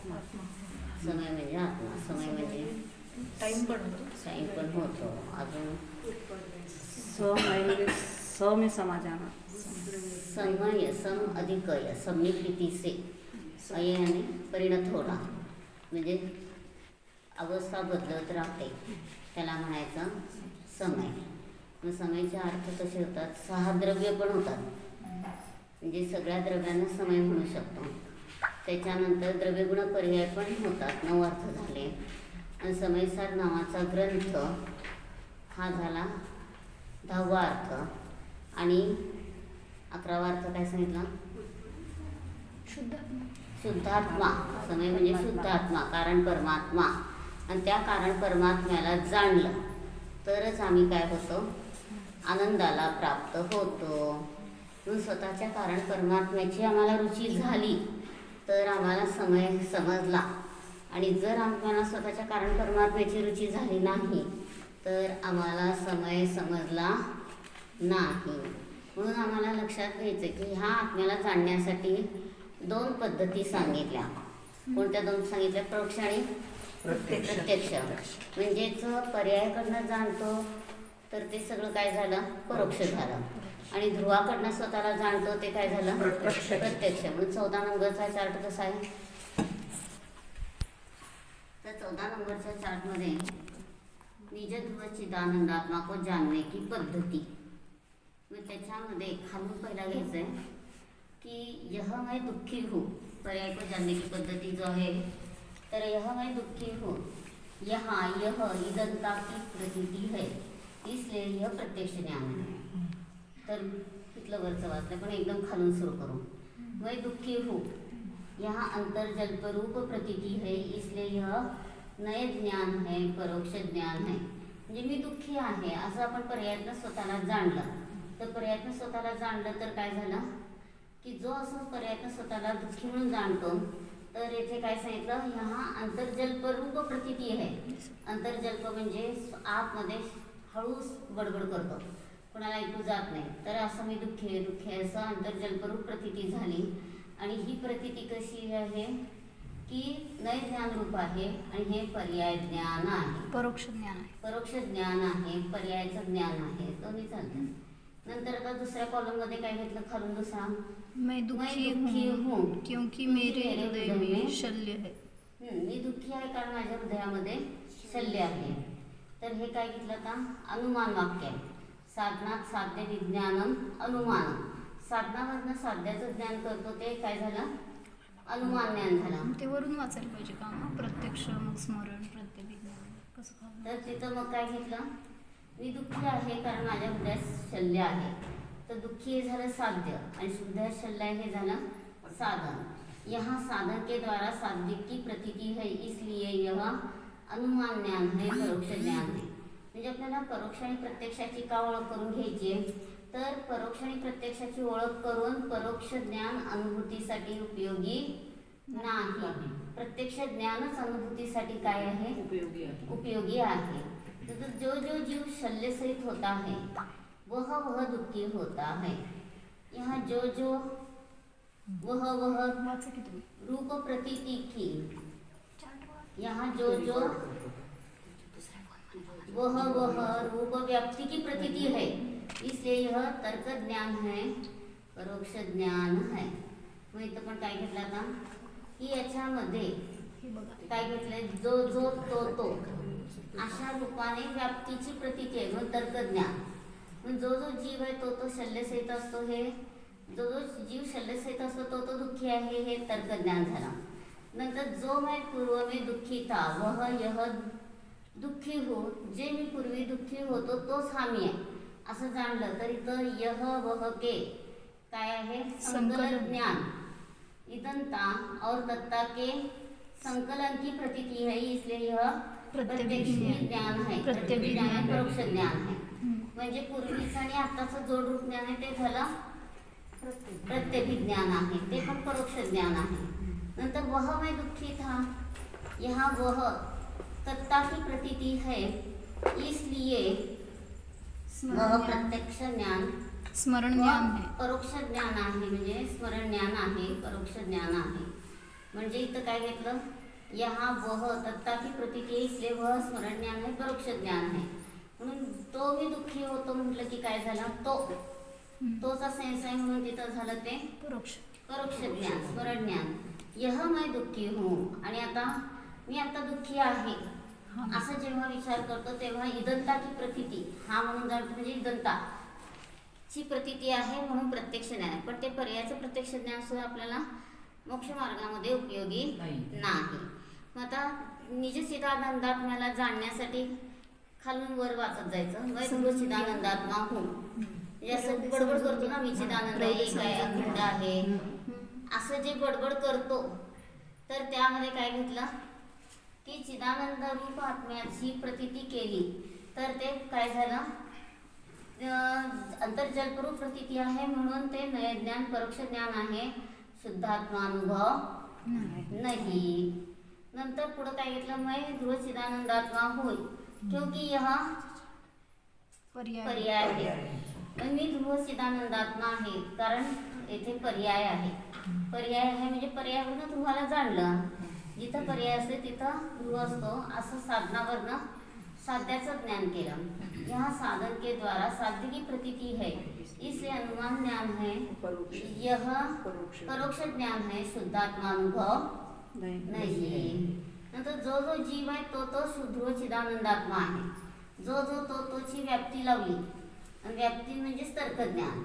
समय म्हणजे आत्मा समय म्हणजे टाइम पण होतो साई पण होतो अजून समय म्हणजे सौम्य समाजाना समय सम अधिक य सम्य प्रीती से अय्याने परिणत होणं म्हणजे अवस्था बदलत राहते। त्याला म्हणायचं समय। मग समयचे अर्थ कसे होतात? सहा द्रव्य पण होतात. म्हणजे सगळ्या द्रव्यांना समय म्हणू शकतो. त्याच्यानंतर द्रव्यगुण पर्याय पण होतात. नऊ अर्थ झाले. आणि समयसार नावाचा ग्रंथ हा झाला दहावा अर्थ. आणि अकरावा अर्थ काय सांगितला? शुद्धात्मा. समय म्हणजे शुद्धात्मा कारण परमात्मा. आणि त्या कारण परमात्म्याला जाणलं. तरच आम्ही काय होतो? आनंदाला प्राप्त होतो. म्हणून स्वतःच्या कारण परमात्म्याची आम्हाला रुची झाली. तर आम्हाला समय समजला. आणि जर आम्हाला स्वतःच्या कारण परमात्म्याची रुची झाली नाही तर आम्हाला समय समजला नाही. म्हणून आम्हाला लक्षात घ्यायचं की ह्या आत्म्याला जाणण्यासाठी दोन पद्धती सांगितल्या. कोणत्या दोन सांगितल्या? परोक्ष आणि प्रत्यक्ष. म्हणजेच पर्यायाकडनं जाणतो तर ते सगळं काय झालं? परोक्ष झालं. आणि ध्रुवाकडनं स्वतःला जाणतो ते काय झालं? प्रत्यक्ष. म्हणून चौदा नंबरचा चार्ट कसा आहे? तर चौदा नंबरच्या चार्टमध्ये निज ध्रुव चिदानंदात्मा को जानने की पद्धती. मग त्याच्यामध्ये खालून पहिला घ्यायचं आहे की यह मैं दुःखी हूँ. पर्याय को जानने की पद्धती जो आहे तर यह मैं दुःखी हूँ. यहाँ यह इदंता की प्रतीती है. इसलिए यह प्रत्यक्ष ज्ञान है. तर तिथलं वरचं वाचलं पण एकदम खालून सुरू करू. मैं दुःखी हूँ. यहाँ अंतर्जल्परूप प्रतीति है इसलिए यह नए ज्ञान है परोक्ष ज्ञान है. म्हणजे मी दुःखी आहे असं आपण पर्यायातनं स्वतःला जाणलं. तर पर्यायातनं स्वतःला जाणलं तर काय झालं? की जो असं पर्यायातनं स्वतःला दुःखी म्हणून जाणतो तर येथे काय सांगितलं? ह्या अंतर्जल्परूप प्रतीती आहे अंतर्जल्प म्हणजे आतमध्ये हळू बडबड करतो. कोणाला ऐकू जात नाही. तर असं मी दुःखी आहे दुःखी आहे. असं अंतर्जल्परूप प्रतीती झाली. आणि ही प्रतीती कशी आहे की नय ज्ञान रूप आहे आणि हे पर्याय ज्ञान आहे. परोक्ष ज्ञान आहे. परोक्ष ज्ञान आहे पर्यायाचं ज्ञान आहे. दोन्ही चालतात नंतर आता दुसऱ्या कॉलममध्ये काय घेतलं? खालून दुसरा मैं दुखी हूँ क्योंकि मेरे हृदय में शल्य है. मी दुःखी आहे कारण माझ्या हृदयामध्ये शल्य आहे. तर हे काय घेतलं आता? अनुमान वाक्य. आहे साधनात साध्य विज्ञानम अनुमानम. साधनामधनं साध्याचं ज्ञान करतो ते काय झालं? अनुमान ज्ञान झालं ते वरून वाचायला पाहिजे का? मग प्रत्यक्ष मग स्मरण प्रत्येक विज्ञान. कसं? तर तिथं मग काय घेतलं? मी दुःखी आहे कारण माझ्या हृदयात शल्य आहे. तर दुःखी हे झालं साध्य आणि हृदयात शल्य हे झालं साधन. यहाँ साधन के द्वारा साध्य की प्रतीति है इसलिए यह अनुमान ज्ञान है परोक्ष ज्ञान है. म्हणजे आपल्याला परोक्ष आणि प्रत्यक्षाची का ओळख करून घ्यायची आहे? तर परोक्ष आणि प्रत्यक्षाची ओळख करून परोक्ष ज्ञान अनुभूतीसाठी उपयोगी नाही. प्रत्यक्ष ज्ञानच अनुभूतीसाठी काय आहे? उपयोगी आहे. उपयोगी आहे. तो जो जो जीव शल्य सहित होता है वह वह दुखी होता है यहाँ जो जो वह वह रूप प्रतीति की यहाँ जो जो वह वह रूप व्याप्ति की प्रतीति है। इसलिए यह तर्क ज्ञान है परोक्ष ज्ञान है। मग इथं पण काय घेतलं आता? की याच्यामध्ये काय घेतलंय? जो जो तो तो. अशा रूपाने व्याप्तीची प्रतीती आहे मग तर्कज्ञान मग जो जो जीव आहे तो तो शल्यसहित असतो हे. जो जो जीव शल्यसहित असतो तो तो दुःखी आहे हे तर्कज्ञान झाला. नंतर जो मैं पूर्व में दुःखी था वह यह दुःखी हो जे मी पूर्वी दुःखी होतो तोच हा मी आहे. असं जाणलं तर इथं यह वह के. काय आहे? संकलन. ज्ञान. इदंता और दत्ता के संकलन की प्रतीति है इसलिए यह. प्रत्यक्ष ज्ञान. है. प्रत्यभिज्ञान है परोक्ष ज्ञान है. म्हणजे पूर्वीचं आणि आताचं जोड रूप ज्ञान आहे ते झालं प्रत्यभिज्ञान आहे. ते पण परोक्ष ज्ञान आहे. नंतर वह मैं दुखी था. यहाँ वह. तत्ता की प्रतीति है इसलिए वह प्रत्यक्ष ज्ञान स्मरण ज्ञान है। परोक्ष ज्ञान आहे म्हणजे स्मरण ज्ञान आहे परोक्ष ज्ञान आहे. म्हणजे इथं काय घेतलं? यहाँ वह तत्ता की प्रतीती आहे इसलिए वह स्मरण ज्ञान आहे परोक्ष ज्ञान आहे. म्हणून तो मी दुःखी होतो म्हटलं की काय झालं? तो. तोचा सेन्स आहे म्हणून तिथं झालं ते परोक्ष. परोक्ष ज्ञान स्मरण ज्ञान. यह मैं दुःखी हूँ. आणि आता मी आता दुःखी आहे. हा. असं जेव्हा विचार करतो तेव्हा इदंता की प्रतीती हा म्हणून जाणतो म्हणजे इदंता. ची प्रतीती आहे म्हणून प्रत्यक्ष ज्ञान. आहे पण ते पर्यायाचं प्रत्यक्ष ज्ञान सुद्धा आपल्याला मोक्ष मार्गामध्ये उपयोगी नाही. मग आता निज चिदानंदात मला जाणण्यासाठी खालून वर वाचत जायचं. वै ध्रुव चिदानंदात्मा हूँ म्हणजे असं बडबड करतो ना मी चिदानंद एक आहे अखंड आहे. असं जे बडबड करतो तर त्यामध्ये काय घेतलं? की चिदानंद रूप आत्म्याची प्रतीती केली. तर ते काय झालं? अं, अंतर्जलपरूप प्रतीती आहे म्हणून ते नयज्ञान परोक्ष ज्ञान आहे. शुद्धात्मानुभव नाही. नाही. नंतर पुढं काय घेतलं? मैं ध्रुव चिदानंदात्मा होय. क्योंकि यह पर्याय. पर्याय आहे. मी ध्रुव चिदानंदात्मा आहे. कारण येथे पर्याय आहे. पर्याय आहे म्हणजे पर्यायावरनं ध्रुवाला जाणलं. जिथं पर्याय असते तिथं गुरु असतो. असं साधनावरनं साध्याचं ज्ञान केलं. यह साधन के द्वारा साध्य की प्रतीति है. इसलिए अनुमान ज्ञान है. यह परोक्ष ज्ञान है. शुद्धात्मानुभव नाही नंतर जो जो जीव आहे तो तो शुद्ध चिदानंदात्मा आहे. जो जो तो तोची व्याप्ती लावली. व्याप्ती म्हणजेच तर्कज्ञान.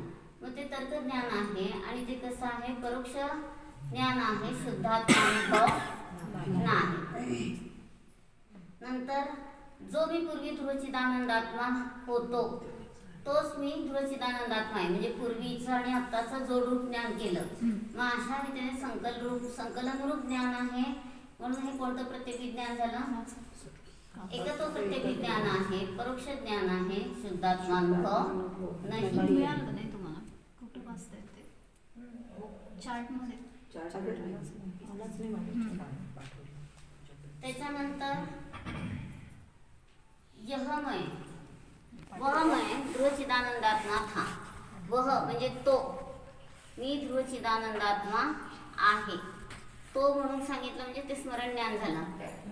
मग ते तर्कज्ञान आहे आणि ते कसं आहे परोक्ष ज्ञान आहे शुद्धात्मानुभव नाही. नंतर जो मी पूर्वी ध्रुवचिदानंदात्मा होतो तोच मी ध्रुवचिदानंदात्मा आहे. म्हणजे पूर्वीचं आणि आत्ताचं जोडरूप ज्ञान केलं. मग अशा रीतीने संकल रूप संकलन रूप ज्ञान आहे. म्हणून हे कोणतं प्रत्येक ज्ञान झालं? एकत्व प्रत्येक ज्ञान आहे. परोक्ष ज्ञान आहे. शुद्धात्मानुभव नाही. मिळालं नाही तुम्हाला? कुठं वाचता येते? चार्टमध्ये. त्याच्यानंतर यह वहमय वह था. वह म्हणजे तो. मी ध्रुवचिदानंदात्मा आहे. तो म्हणून सांगितलं म्हणजे ते स्मरण ज्ञान झालं.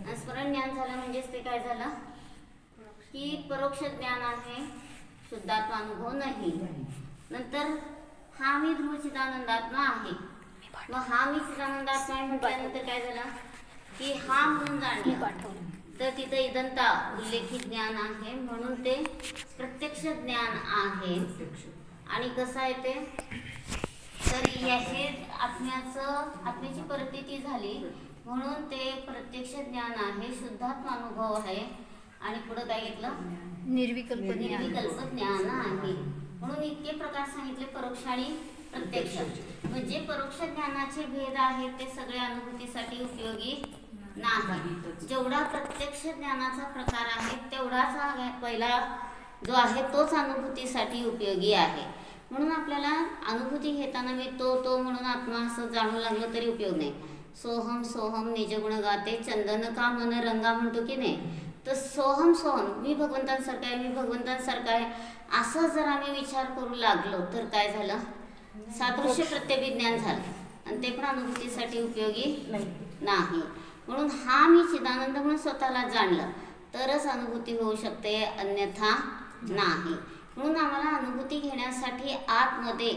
आणि स्मरण ज्ञान झालं म्हणजेच ते काय झालं? की परोक्ष ज्ञान आहे शुद्धात्मा अनुभव नाही. नंतर हा मी ध्रुवचिदानंदात्मा आहे. मग हा मी चिदानंदात्मा आहे म्हटल्यानंतर काय झालं? की हा म्हणून जाणलं. तर तिथं इदंता उल्लेखित ज्ञान आहे. म्हणून ते प्रत्यक्ष ज्ञान आहे. आणि कसं आहे ते? तर याचे आत्म्याचं आत्म्याची प्रतीती झाली. म्हणून ते प्रत्यक्ष ज्ञान आहे. शुद्धात्मानुभव आहे. आणि पुढं काय घेतलं? निर्विकल्प निर्विकल्प ज्ञान आहे. म्हणून इतके प्रकार सांगितले परोक्ष आणि प्रत्यक्ष म्हणजे परोक्ष ज्ञानाचे भेद आहेत ते सगळे अनुभूतीसाठी उपयोगी नाही. जेवढा प्रत्यक्ष ज्ञानाचा प्रकार आहे तेवढाच हा पहिला जो आहे तोच अनुभूतीसाठी उपयोगी आहे. म्हणून आपल्याला अनुभूती घेताना मी तो तो म्हणून आत्मा असं जाणू लागलं तरी उपयोग नाही. सोहम सोहम निजगुण गाते चंदन का मन रंगा म्हणतो की नाही? तर सोहम सोहम मी भगवंतांसारखा आहे मी भगवंतांसारखा आहे. असं जर आम्ही विचार करू लागलो तर काय झालं? सादृश्य प्रत्यभिज्ञान झालं. आणि ते पण अनुभूतीसाठी उपयोगी नाही. म्हणून हा मी चिदानंद म्हणून स्वतःला जाणलं. तरच अनुभूती होऊ शकते अन्यथा नाही. म्हणून आम्हाला अनुभूती घेण्यासाठी आतमध्ये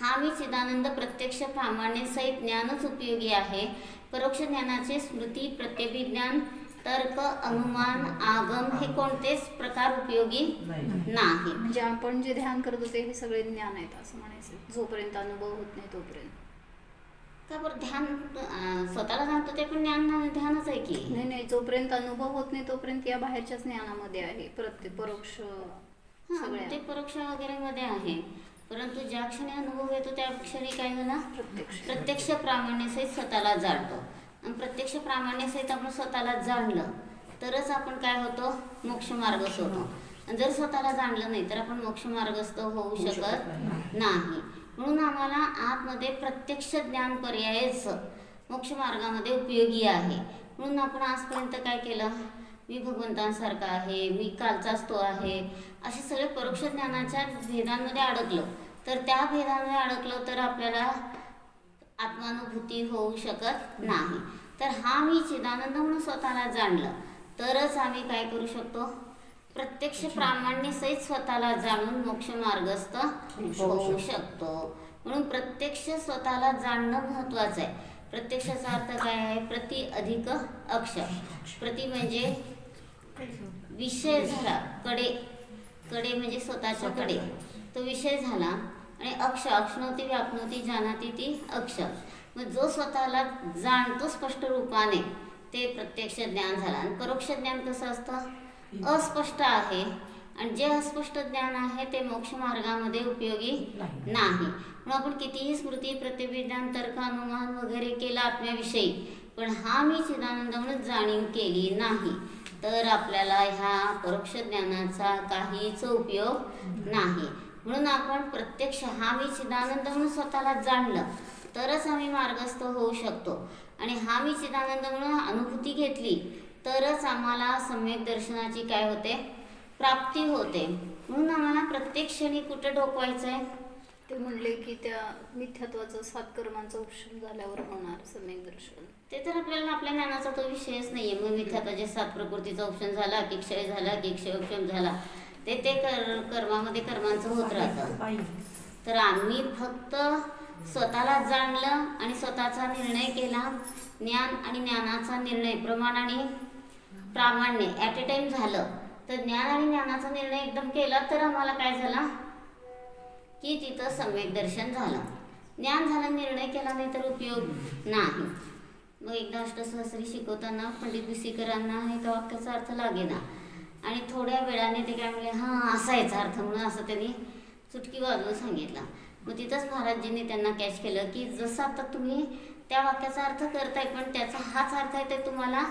हा मी चिदानंद प्रत्यक्ष प्रामाण्यसहित ज्ञानच उपयोगी आहे. परोक्ष ज्ञानाचे स्मृती प्रत्यभिज्ञान तर्क अनुमान आगम हे कोणतेच प्रकार उपयोगी नाही. म्हणजे आपण जे ध्यान करत होते हे सगळे ज्ञान आहेत असं म्हणायचं. जोपर्यंत अनुभव होत नाही तोपर्यंत. का बरं ध्यान स्वतःला जाणतो ते पण ज्ञान ध्यानच आहे की? नाही नाही. जोपर्यंत अनुभव होत नाही तोपर्यंत या बाहेरच्याच ज्ञानामध्ये आहे. प्रत्येक परोक्ष हां, ते परोक्ष वगैरे मध्ये आहे. परंतु ज्या क्षणी अनुभव येतो त्या क्षणी काय झाला प्रत्यक्ष. प्रत्यक्ष प्रामाण्यसहित स्वतःला जाणतो. आणि प्रत्यक्ष प्रामाण्यसहित आपण स्वतःला जाणलं तरच आपण काय होतो? मोक्ष मार्गस्थ होतो आणि जर स्वतःला जाणलं नाही तर आपण मोक्ष मार्गस्थ होऊ शकत नाही. म्हणून आम्हाला आतमध्ये प्रत्यक्ष ज्ञान पर्यायच मोक्ष मार्गामध्ये उपयोगी आहे. म्हणून आपण आजपर्यंत काय केलं? मी भगवंतांसारखा आहे मी कालचाच तो आहे असे सगळे परोक्ष ज्ञानाच्या भेदांमध्ये अडकलो. तर त्या भेदांमध्ये अडकलो तर आपल्याला आत्मानुभूती होऊ शकत नाही. तर हा मी चिदानंद म्हणून स्वतःला जाणलं. तरच आम्ही काय करू शकतो? प्रत्यक्ष प्रामाण्यसहित स्वतःला जाणून मोक्ष मार्गस्थ होऊ शकतो. म्हणून प्रत्यक्ष स्वतःला जाणणं महत्वाचं आहे. प्रत्यक्षाचा अर्थ काय आहे? प्रति अधिक अक्षर. प्रति म्हणजे विषय झाला. कडे. कडे म्हणजे स्वतःच्या कडे. तो विषय झाला. आणि अक्ष अक्षणवती व्यापनवती जाणती ती अक्षर मग जो स्वतःला जाणतो स्पष्ट रूपाने ते प्रत्यक्ष ज्ञान झालं. आणि परोक्ष ज्ञान कसं असतं? अस्पष्ट आहे. आणि जे अस्पष्ट ज्ञान आहे ते मोक्ष मार्गामध्ये उपयोगी नाही. मग आपण कितीही स्मृती प्रतिविधान तर्क अनुमान वगैरे केला आत्म्याविषयी पण हा मी चिदानंद म्हणून जाणीव केली नाही. तर आपल्याला ह्या परोक्ष ज्ञानाचा काहीच उपयोग नाही. म्हणून आपण प्रत्यक्ष हा मी चिदानंद म्हणून स्वतःला जाणलं तरच आम्ही मार्गस्थ होऊ शकतो. आणि हा मी चिदानंद म्हणून अनुभूती घेतली तरच आम्हाला सम्यक दर्शनाची काय होते? प्राप्ती होते. म्हणून आम्हाला प्रत्येक क्षणी कुठं डोकवायचं आहे ते म्हणले की त्या मिथ्यात्वाचं सात कर्मांचं उपशन झाल्यावर होणार सम्यक दर्शन. ते तर आपल्याला आपल्या ज्ञानाचा तो विषयच नाहीये. मग मिथ्याचा सात प्रकृतीचा ऑप्शन झाला की क्षय झाला की क्षय ऑप्शन झाला. ते ते कर कर्मामध्ये कर्मांचं होत राहतं. तर आम्ही फक्त स्वतःला जाणलं आणि स्वतःचा निर्णय केला. ज्ञान आणि ज्ञानाचा निर्णय प्रमाण आणि प्रामाण्य ॲट ए टाइम झालं. तर ज्ञान आणि ज्ञानाचा निर्णय एकदम केला तर आम्हाला काय झाला? की तिथं सम्यक दर्शन झालं. ज्ञान झालं निर्णय केला नाही तर उपयोग नाही. मग एकदा अष्टसहस्री शिकवताना पंडित बिसीकरांना हे वाक्याचा अर्थ लागेना. आणि थोड्या वेळाने ते काय म्हणले हां असा याचा अर्थ. म्हणून असं त्यांनी चुटकी वाजवून सांगितलं. मग तिथंच महाराजजींनी त्यांना कॅच केलं की जसं आता तुम्ही त्या वाक्याचा अर्थ करताय पण त्याचा हाच अर्थ आहे ते तुम्हाला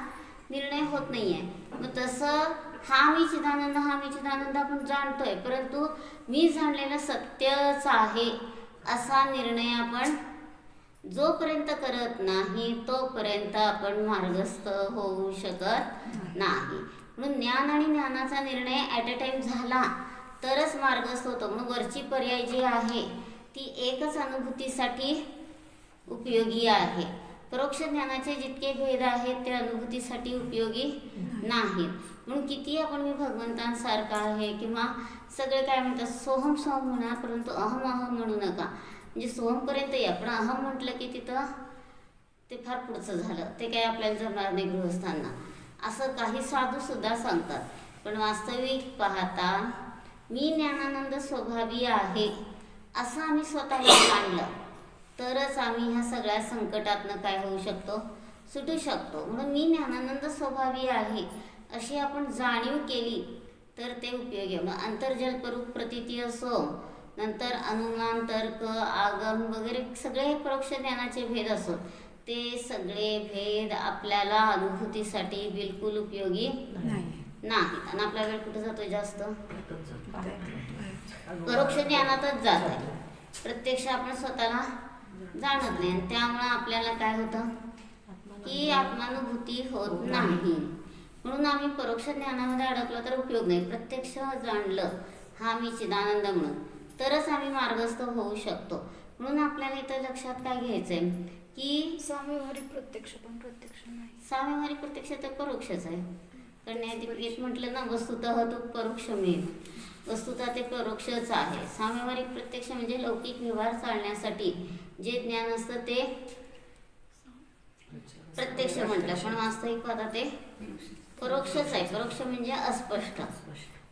निर्णय होत नाही आहे मग तसं हा मी चिदानंद हा मी चिदानंद आपण जाणतोय परंतु मी जाणलेलं सत्यच आहे असा निर्णय आपण जोपर्यंत करत नाही तोपर्यंत आपण मार्गस्थ होऊ शकत नाही. म्हणून ज्ञान आणि ज्ञानाचा निर्णय ॲट अ टाईम झाला तरच मार्गस्थ होतो म्हणून वरची पर्याय जी आहे ती एकच अनुभूतीसाठी उपयोगी आहे. परोक्ष ज्ञानाचे जितके भेद आहेत ते अनुभूतीसाठी उपयोगी नाहीत. म्हणून किती आपण मी भगवंतांसारखा आहे किंवा सगळे काय म्हणतात सोहम सोहम म्हणा परंतु अहम अहम म्हणू नका. म्हणजे सोहमपर्यंत या. पण अहम म्हटलं की तिथं ते फार पुढचं झालं. ते काय आपल्याला जमणार नाही गृहस्थांना. असं काही साधू सुद्धा सांगतात. पण वास्तविक पाहता मी ज्ञानानंद स्वभावी आहे असं आम्ही स्वतःला मानलं. तरच आम्ही ह्या सगळ्या संकटातनं काय होऊ शकतो? सुटू शकतो. म्हणून मी ज्ञानानंद स्वभावी आहे अशी आपण जाणीव केली तर ते उपयोगी मग आंतरजलपरूप प्रतीती असो नंतर अनुमान तर्क आगम वगैरे सगळे हे परोक्ष ज्ञानाचे भेद असो. ते सगळे भेद आपल्याला अनुभूतीसाठी बिलकुल उपयोगी नाहीत. आणि आपला वेळ कुठे जातोय जास्त? परोक्ष ज्ञानातच जात आहे प्रत्यक्ष आपण स्वतःला जाणत नाही. आणि त्यामुळं आपल्याला काय होतं? की आत्मानुभूती होत नाही. म्हणून आम्ही परोक्ष ज्ञानामध्ये अडकलो तर उपयोग नाही. प्रत्यक्ष जाणलं हा मी चिदानंद म्हणून. तरच आम्ही मार्गस्थ होऊ शकतो. म्हणून आपल्याला इथं लक्षात काय घ्यायचंय? की साम्यवहारिक प्रत्यक्ष पण प्रत्यक्ष नाही. साम्यवारी प्रत्यक्ष तर परोक्षच आहे. कारण न्यायाधिपतीत म्हटलं ना वस्तुतः तो परोक्ष मिळेल वस्तुतः ते परोक्षच आहे. साम्यवारिक प्रत्यक्ष म्हणजे लौकिक व्यवहार चालण्यासाठी जे ज्ञान असतं ते प्रत्यक्ष म्हटलं. पण वास्तविक पाहता ते परोक्षच आहे. परोक्ष म्हणजे अस्पष्ट.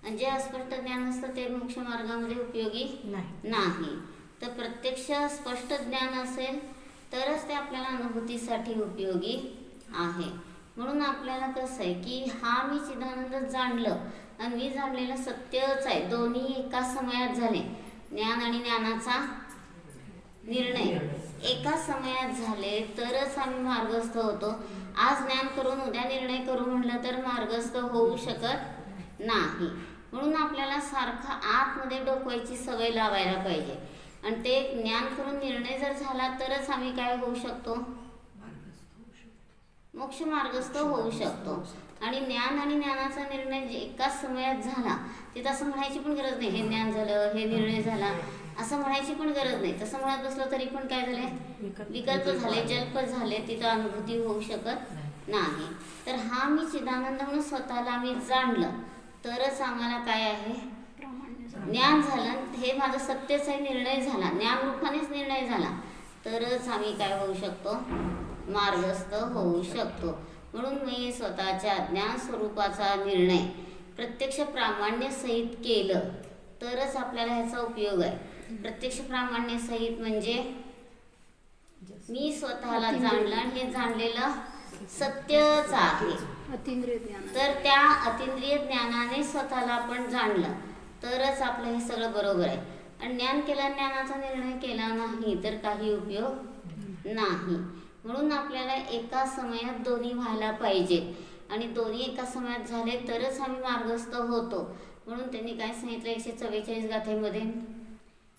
आणि जे अस्पष्ट ज्ञान असतं ते मोक्ष मार्गामध्ये उपयोगी नाही. तर प्रत्यक्ष स्पष्ट ज्ञान असेल तरच ते आपल्याला अनुभूतीसाठी उपयोगी आहे. म्हणून आपल्याला कसं आहे की हा मी चिदानंद जाणलं आणि मी जाणलेलं सत्यच आहे. दोन्ही एका समयात झाले. ज्ञान आणि ज्ञानाचा निर्णय. एका समयात झाले तरच आम्ही मार्गस्थ होतो. आज ज्ञान करून उद्या निर्णय करू म्हटलं तर मार्गस्थ होऊ शकत नाही. म्हणून आपल्याला सारखा आतमध्ये डोकवायची सवय लावायला पाहिजे. आणि ते ज्ञान करून निर्णय जर झाला तरच आम्ही काय होऊ शकतो? मोक्ष मार्गस्थ होऊ शकतो. आणि ज्ञान आणि ज्ञानाचा निर्णय एकाच समयात झाला तिथं असं म्हणायची पण गरज नाही हे ज्ञान झालं हे निर्णय झाला असं म्हणायची पण गरज नाही. तसं म्हणत बसलं तरी पण काय झाले विकल्प झाले जल्प झाले तिथं अनुभूती होऊ शकत नाही. तर हा मी चिदानंद म्हणून स्वतःला मी जाणलं. तरच आम्हाला काय आहे? ज्ञान झालं हे माझं सत्यच आहे निर्णय झाला. ज्ञान रूपानेच निर्णय झाला. तरच आम्ही काय होऊ शकतो? मार्गस्थ होऊ शकतो. म्हणून मी स्वतःच्या ज्ञान स्वरूपाचा निर्णय प्रत्यक्ष प्रामाण्य सहित केलं तरच आपल्याला ह्याचा उपयोग आहे. प्रत्यक्ष प्रामाण्य सहित म्हणजे मी स्वतःला जाणलं आणि हे जाणलेलं सत्यच आहे. तर त्या अतिंद्रिय ज्ञानाने स्वतःला आपण जाणलं. तरच आपलं हे सगळं बरोबर आहे. आणि ज्ञान केला ज्ञानाचा निर्णय केला नाही तर काही उपयोग नाही. म्हणून आपल्याला एका समयात दोन्ही व्हायला पाहिजेत आणि दोन्ही एका समयात झाले तरच आम्ही मार्गस्थ होतो. म्हणून त्यांनी काय सांगितलं एकशे चव्वेचाळीस गाथेमध्ये?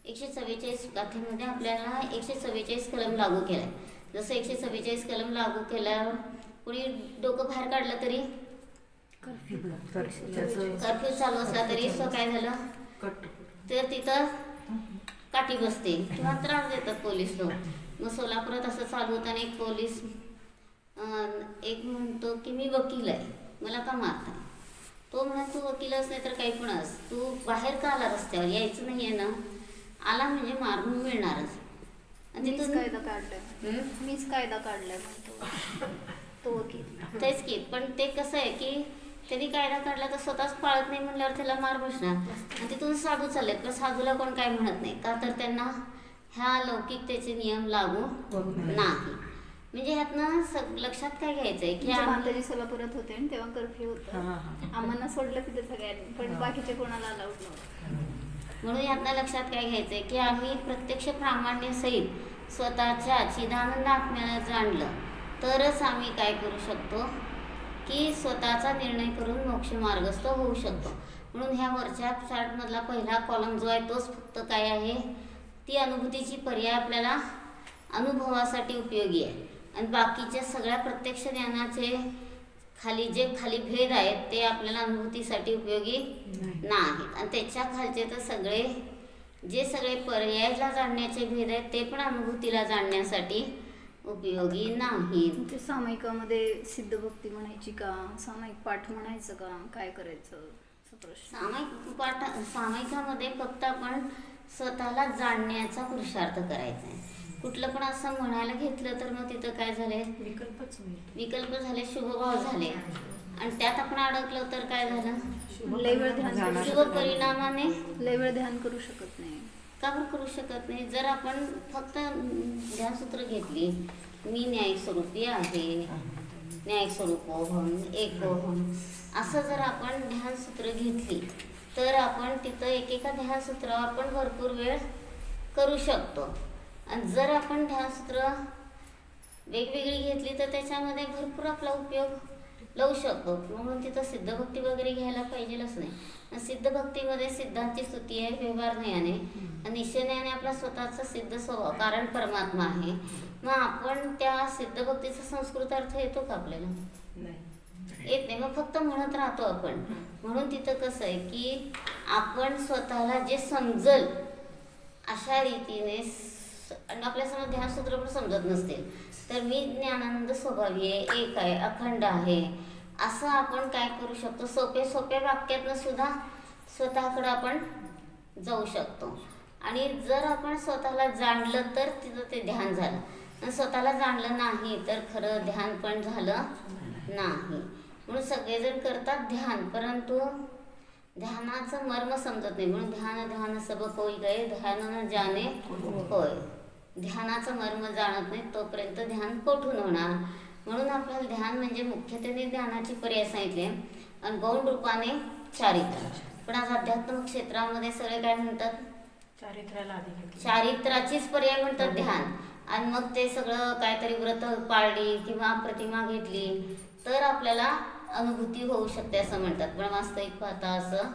एकशे चव्वेचाळीस गाथेमध्ये आपल्याला एकशे चव्वेचाळीस कलम लागू केलाय. जसं एकशे चव्वेचाळीस कलम लागू केल्यावर कुणी डोकं बाहेर काढलं तरी? कर्फ्यू चालू असला तरी सो काय झालं? तर तिथं काठी बसते. किंवा त्रास देतात पोलीस लोक मग सोलापुरात असं चालू होताना एक पोलीस एक म्हणतो की मी वकील आहे. मला का मारताय तो म्हणा तू वकीलच नाही तर काही पण अस तू बाहेर का आला रस्त्यावर? यायचं नाही आहे ना. आला म्हणजे मारून मिळणारच. आणि मीच कायदा काढलाय? मीच कायदा काढलाय तो वकील. तेच की पण ते कसं आहे की त्यांनी कायदा काढला तर स्वतःच पाळत नाही म्हणल्यावर त्याला मार बसणार. आणि तिथून साधू चाललेत पण साधूला कोण काय म्हणत नाही. का तर त्यांना ह्या लौकिकतेचे नियम लागू नाही. म्हणजे ह्यातनं लक्षात काय घ्यायचंय की म्हणजे आम्ही माताजी सोलापुरात होते आणि तेव्हा कर्फ्यू होता. आम्हाला सोडलं तिथे सगळ्यांनी पण बाकीचे कोणाला अलाउड नव्हतं. म्हणून यातनं लक्षात काय घ्यायचंय की आम्ही प्रत्यक्ष प्रामाण्य सहित स्वतःच्या चिदानंद आत्म्याला जाणलं. तरच आम्ही काय करू शकतो? की स्वतःचा निर्णय करून मोक्ष मार्गस्थ होऊ शकतो. म्हणून ह्या वरच्या चार्टमधला पहिला कॉलम जो आहे तोच फक्त काय आहे? ती अनुभूतीची पर्याय आपल्याला अनुभवासाठी उपयोगी आहे. आणि बाकीच्या सगळ्या प्रत्यक्ष ज्ञानाचे खाली जे खाली भेद आहेत ते आपल्याला अनुभूतीसाठी उपयोगी नाहीत. आणि त्याच्या खालचे तर सगळे जे सगळे पर्यायाला जाणण्याचे भेद आहेत ते पण अनुभूतीला जाणण्यासाठी उपयोगी नाहीत ते सामायिकामध्ये सिद्धभक्ती म्हणायची का? सामायिक पाठ म्हणायचं का? काय करायचं? असा प्रश्न. सामायिक पाठ सामायिकामध्ये फक्त आपण स्वतःला जाणण्याचा पुरुषार्थ करायचा आहे. कुठलं पण असं म्हणायला घेतलं तर मग तिथं काय झाले विकल्पच विकल्प झाले शुभभाव झाले. आणि त्यात आपण अडकलो तर काय झालं? लय वेळ ध्यान करू शुभ नाही. परिणामाने लय वेळ ध्यान करू शकत नाही. का बरं करू शकत नाही? जर आपण फक्त ध्यानसूत्र घेतली मी न्यायस्वरूपी आहे ओहम हो एक हो ओहम असं जर आपण ध्यानसूत्र घेतली तर आपण तिथं एकेका ध्यानसूत्रावर आपण भरपूर वेळ करू शकतो. आणि जर आपण ध्यानसूत्र वेगवेगळी घेतली तर त्याच्यामध्ये भरपूर आपला उपयोग लावू शकतो. म्हणून तिथं सिद्धभक्ती वगैरे घ्यायला पाहिजेलच नाही. आणि सिद्धभक्तीमध्ये सिद्धांची स्तुती आहे व्यवहार ज्ञाने निश्चयाने आपला स्वतःचा सिद्ध स्वभाव कारण परमात्मा आहे. मग आपण त्या सिद्धभक्तीचा संस्कृत अर्थ येतो का आपल्याला? नाही. येत नाही. मग फक्त म्हणत राहतो आपण. म्हणून तिथं कसं आहे की आपण स्वतःला जे समजल अशा रीतीने स- आणि आपल्यासमोर ध्यानसूत्र पण समजत नसतील. तर मी ज्ञानानंद स्वभावी आहे एक आहे अखंड आहे. असं आपण काय करू शकतो? सोपे सोपे वाक्यातनं सुद्धा स्वतःकडं आपण जाऊ शकतो. आणि जर आपण स्वतःला जाणलं तर तिथं ते ध्यान झालं. आणि स्वतःला जाणलं नाही तर खरं ध्यान पण झालं नाही. म्हणून सगळेजण करतात ध्यान परंतु ध्यानाचं मर्म समजत नाही. म्हणून ध्यान ध्यान सब कोई गए ध्यान न होय. ध्यानाचं मर्म जाणत नाही तोपर्यंत ध्यान कोठून होणार? म्हणून आपल्याला ध्यान म्हणजे मुख्यत्वे ध्यानाची पर्याय सांगितले आणि गौण रूपाने चारित्र. पण आज अध्यात्मिक क्षेत्रामध्ये सगळे काय म्हणतात? चारित्र्याला. चारित्राचीच पर्याय म्हणतात ध्यान. आणि मग ते सगळं काहीतरी व्रत पाळली किंवा प्रतिमा घेतली तर आपल्याला अनुभूती होऊ शकते असं म्हणतात. पण वास्तविक पाहता असं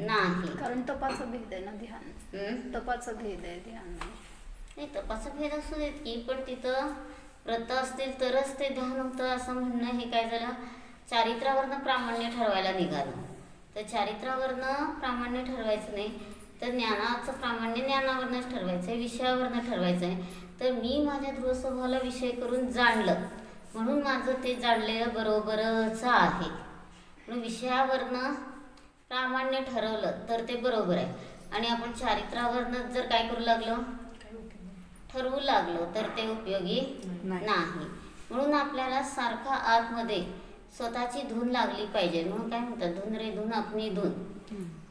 नाही. कारण तपाचं भेद आहे ना ध्यान? तपाचं भेद आहे ध्यान. नाही तपासा भेद असू देत की पण तिथं व्रत असतील तरच ते ध्यान होतं असं म्हणणं हे काय झालं? चारित्रावरनं प्रामाण्य ठरवायला निघालं. तर चारित्रावरनं प्रामाण्य ठरवायचं नाही तर ज्ञानाचं प्रामाण्य ज्ञानावरनंच ठरवायचं आहे विषयावरनं ठरवायचं आहे तर मी माझ्या ध्रुवस्वभावाला विषय करून जाणलं. म्हणून माझं ते जाणलेलं बरोबरच आहे. म्हणून विषयावरनं प्रामाण्य ठरवलं तर ते बरोबर आहे. आणि आपण चारित्रावरनं जर काय करू लागलो? ठरवू लागलो तर ते उपयोगी नाही. म्हणून आपल्याला सारखा आतमध्ये स्वतःची धून लागली पाहिजे. म्हणून काय म्हणतात? धून रे धून अपनी धून.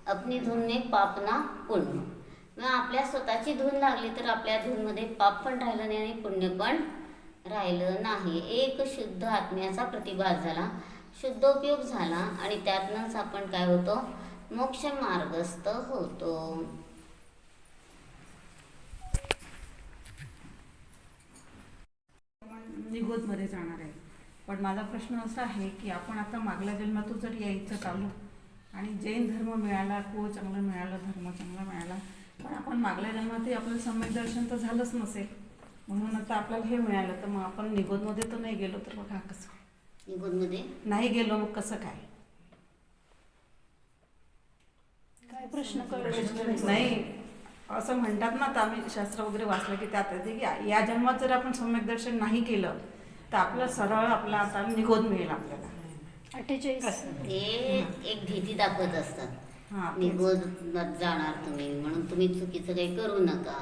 अपनी धूनने पाप ना पुण्य. मग आपल्या स्वतःची धून लागली तर आपल्या धूनमध्ये पाप पण राहिलं नाही आणि पुण्य पण राहिलं नाही. एक शुद्ध आत्म्याचा प्रतिभास झाला. शुद्ध उपयोग झाला आणि त्यातनंच आपण काय होतो? मोक्ष मार्गस्थ होतो. निगोजमध्ये जाणार आहे. पण माझा प्रश्न असा आहे की आपण आता मागल्या जन्मातून जर यायचं चालू आणि जैन धर्म मिळाला को चांगलं मिळालं धर्म चांगला मिळाला पण आपण मागल्या जन्मातही आपल्याला सम्यक दर्शन तर झालंच नसेल. म्हणून आता आपल्याला हे मिळालं तर मग आपण निगोजमध्ये तर नाही गेलो तर बघा कसं. निगूनमध्ये नाही गेलो मग कसं काय? काय प्रश्न नाही असं म्हणतात ना आता आम्ही शास्त्र वगैरे वाचलं की त्यात येते की या जन्मात जर आपण सम्यक दर्शन नाही केलं तर आपलं सरळ आपला आता निगोद मिळेल आपल्याला. अठ्ठेचाळीस. ते एक भीती दाखवत असतात. हां. निगोजात जाणार तुम्ही म्हणून तुम्ही चुकीचं काही करू नका.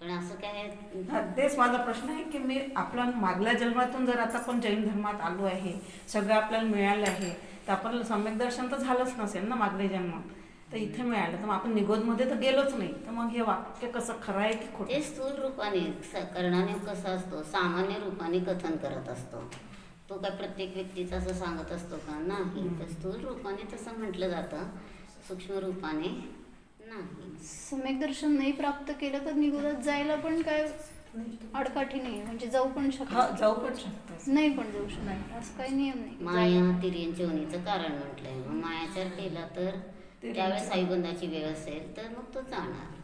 पण असं काय? हा, तेच माझा प्रश्न आहे की मी आपल्या मागल्या जन्मातून जर आता आपण जैन धर्मात आलो आहे सगळं आपल्याला मिळालं आहे तर आपण सम्यक दर्शन तर झालंच नसेल ना मागल्या जन्मात. तर इथे मिळालं. तर मग आपण निगोदमध्ये तर गेलोच नाही. तर मग हे वाक्य कसं खरं आहे की खोटं? ते स्थूल रूपाने स- करणाने कसा असतो? सामान्य रूपाने कथन करत असतो. तो काय प्रत्येक व्यक्तीचं असं सांगत असतो का? नाही. तर स्थूल रूपाने तसं म्हटलं जातं. सूक्ष्म रूपाने नाही. सम्यक दर्शन नाही प्राप्त केलं तर निगोदात जायला पण काय अडकाठी नाही. म्हणजे जाऊ पण हा शकत जाऊ पण शकतं नाही पण जाऊ शकत. असं काही नियम नाही. माया तिर्यंच्या उनीचं कारण म्हटलंय. मग मायाचार केला तर? त्यावेळेस साईबंधाची वेळ असेल तर मग तो जाणार.